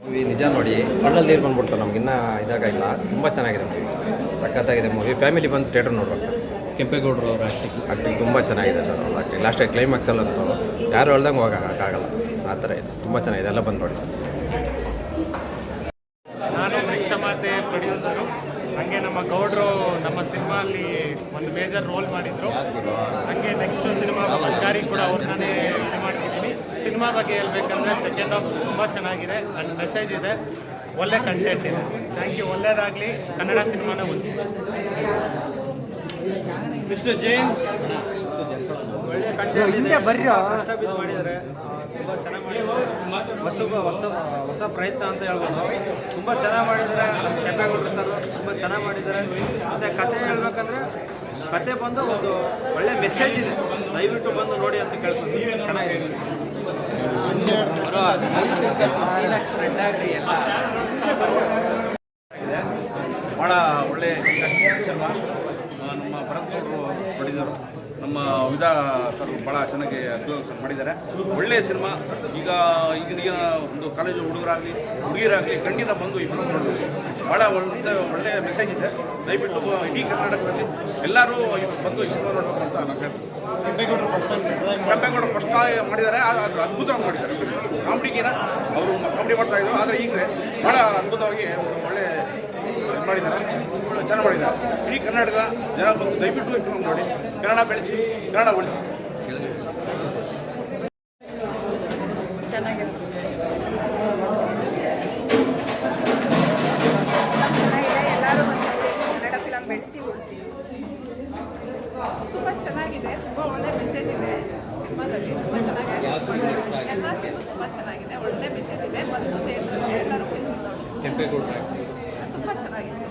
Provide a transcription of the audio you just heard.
Movie ನಿಜ ನೋಡಿ ಕಣ್ಣಲ್ಲಿ ನೀರು ಬಂದ್ಬಿಡ್ತಾರೆ ನಮಗಿನ್ನ ಇದಾಗಿಲ್ಲ. ತುಂಬ ಚೆನ್ನಾಗಿದೆ ಮೂವಿ ಸಖತ್ತಾಗಿದೆ ಮೂವಿ ಫ್ಯಾಮಿಲಿ ಬಂದು ಥಿಯೇಟರ್ ನೋಡ್ಬೇಕು ಸರ್. ಕೆಂಪೇಗೌಡರು ಅವರ ಆ್ಯಕ್ಟಿಂಗ್ ಆ್ಯಕ್ಟಿಂಗ್ ತುಂಬ ಚೆನ್ನಾಗಿದೆ ಸರ್ ಅವ್ರ ಕ್ಲೈಮ್ಯಾಕ್ಸಲ್ಲಿ ಅಂತೂ ಯಾರು ಹೇಳ್ದಂಗೆ ಹೋಗೋಕ್ಕಾಗಲ್ಲ ಆ ಥರ ಇದೆ. ತುಂಬ ಚೆನ್ನಾಗಿದೆ. ಎಲ್ಲ ಬಂದು ನೋಡಿ ಸರ್. ನಾನು ಭಿಕ್ಷಮಾತೆ ಪ್ರೊಡ್ಯೂಸರು ಹಾಗೆ ನಮ್ಮ ಗೌಡರು ನಮ್ಮ ಸಿನಿಮಾ ಅಲ್ಲಿ ಒಂದು ಮೇಜರ್ ರೋಲ್ ಮಾಡಿದ್ರು. ಹಾಗೆ ನೆಕ್ಸ್ಟ್ ಸಿನಿಮಾ ಬಂಗಾರಿ ಕೂಡ ಅವ್ರನ್ನೇ ಸಿನಿಮಾ ಬಗ್ಗೆ ಹೇಳ್ಬೇಕಂದ್ರೆ ಸೆಕೆಂಡ್ ಹಾಫ್ ತುಂಬ ಚೆನ್ನಾಗಿದೆ. ಅಂಡ್ ಮೆಸೇಜ್ ಇದೆ. ಒಳ್ಳೆ ಕಂಟೆಂಟ್ ಇದೆ. ಥ್ಯಾಂಕ್ ಯು ಒಳ್ಳೇದಾಗಲಿ. ಕನ್ನಡ ಸಿನಿಮಾನ ಉಳಿಸಿ ಮಿಸ್ಟರ್ ಜೈನ್ ಒಳ್ಳೆ ಕಂಟೆಂಟ್ ಇದೆ. ಕಷ್ಟ ಬಿದ್ದು ಮಾಡಿದ್ದಾರೆ. ತುಂಬ ಚೆನ್ನಾಗಿ ಮಾಡಿದ್ದಾರೆ. ಹೊಸ ಹೊಸ ಹೊಸ ಪ್ರಯತ್ನ ಅಂತ ಹೇಳ್ಬೋದು. ತುಂಬ ಚೆನ್ನಾಗಿ ಮಾಡಿದ್ದಾರೆ. ಕೆಂಪೇಗೌಡರು ಸರ್ ತುಂಬ ಚೆನ್ನಾಗಿ ಮಾಡಿದ್ದಾರೆ. ಮತ್ತು ಕತೆ ಹೇಳ್ಬೇಕಂದ್ರೆ ಕತೆ ಬಂದು ಒಂದು ಒಳ್ಳೆ ಮೆಸೇಜ್ ಇದೆ. ದಯವಿಟ್ಟು ಬಂದು ನೋಡಿ ಅಂತ ಕೇಳ್ಕೊಂಡು ಚೆನ್ನಾಗಿದೆ. ಭಾಳ ಒಳ್ಳೆ ಸಿನಿಮಾ ಆ, ನಮ್ಮ ಭರತ್ನವರು ಮಾಡಿದರು ನಮ್ಮ ವಿಧಾ ಸರ್ ಭಾಳ ಚೆನ್ನಾಗಿ ಸರ್ ಮಾಡಿದ್ದಾರೆ. ಒಳ್ಳೆಯ ಸಿನಿಮಾ. ಈಗ ಈಗಿನ ಒಂದು ಕಾಲೇಜು ಹುಡುಗರಾಗಲಿ ಹುಡುಗಿಯರಾಗಲಿ ಖಂಡಿತ ಬಂದು ಈ ಫಿಲ್ಮ್ ನೋಡಿದ್ವಿ ಭಾಳ ಒಳ್ಳೆ ಒಳ್ಳೆಯ ಮೆಸೇಜ್ ಇದೆ. ದಯವಿಟ್ಟು ಇಡೀ ಕರ್ನಾಟಕದಲ್ಲಿ ಎಲ್ಲರೂ ಬಂದು ಈ ಸಿನಿಮಾ ನೋಡಬೇಕು ಅಂತ ನಾನು ಹೇಳ್ತೀನಿ ಕೆಂಪೇಗೌಡರು ಫಸ್ಟ್ ಮಾಡಿದ್ದಾರೆ. ಅದು ಅದ್ಭುತವಾಗಿ ಮಾಡಿದ್ದಾರೆ. ಕಾಮಿಡಿಗಿನ ಅವರು ಕಾಮಿಡಿ ಮಾಡ್ತಾ ಇದ್ರು. ಆದರೆ ಈಗ ಬಹಳ ಅದ್ಭುತವಾಗಿ ಒಳ್ಳೆ ಮಾಡಿದ್ದಾರೆ. ಚೆನ್ನಾಗಿ ಮಾಡಿದ್ದಾರೆ. ಇಡೀ ಕನ್ನಡದ ಜನ ದಯವಿಟ್ಟು ಫಿಲ್ಮ್ ನೋಡಿ. ಕನ್ನಡ ಬೆಳೆಸಿ, ಕನ್ನಡ ಉಳಿಸಿ. ಮೆಸೇಜ್ ಇದೆ ಸಿನಿಮಾದಲ್ಲಿ ತುಂಬ ಚೆನ್ನಾಗಿದೆ ಎಲ್ಲ ಸೀನು ತುಂಬ ಚೆನ್ನಾಗಿದೆ. ಒಳ್ಳೆ ಮೆಸೇಜ್ ಇದೆ. ಬಂದು ಥಿಯೇಟರ್ಗೆ ಎಲ್ಲರೂ ಫಿಲ್ಮ್ ನೋಡಿ ತುಂಬ ಚೆನ್ನಾಗಿದೆ.